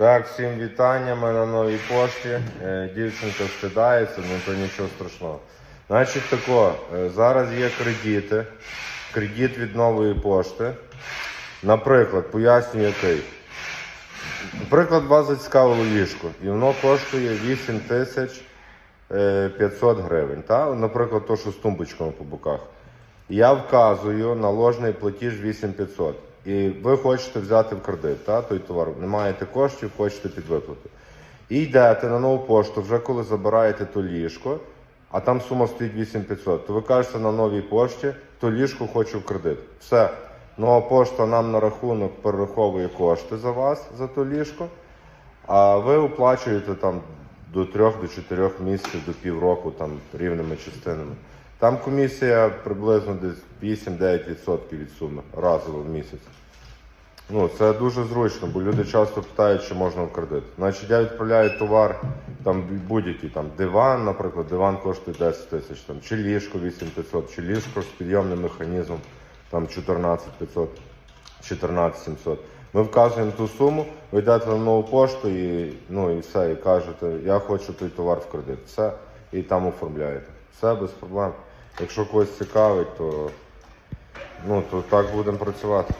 Так, всім вітання. Ми на новій пошті. Е, Дівчинка встидається, ну то нічого страшного. Значить тако, е, зараз є кредити. Кредит від нової пошти. Наприклад, пояснюю який. Наприклад, вас зацікавило ліжко, і воно коштує 8 тисяч е, 500 гривень. Та? Наприклад, то, що з тумбочками по боках. Я вказую наложний платіж 8500. І ви хочете взяти в кредит та, той товар. Не маєте коштів, хочете під виплату. І йдете на нову пошту, вже коли забираєте то ліжко, а там сума стоїть 8500, то ви кажете на новій пошті, то ліжко хочу в кредит. Все. Нова пошта нам на рахунок перераховує кошти за вас, за то ліжко, а ви оплачуєте там до 3 до 4 місяців, до півроку там рівними частинами. Там комісія приблизно десь 8-9% від суми разово в місяць. Ну, це дуже зручно, бо люди часто питають, чи можна в кредит. Значить, я відправляю товар, там будь-який там диван, наприклад, диван коштує 10 тисяч, там, чи ліжко 8500, чи ліжко з підйомним механізмом, там 14500, 14700. Ми вказуємо ту суму, ви йдете на нову пошту і, ну, і все, і кажете, я хочу той товар в кредит. Все, і там оформляєте. Все без проблем. Якщо когось цікавить, то, ну, то так будемо працювати.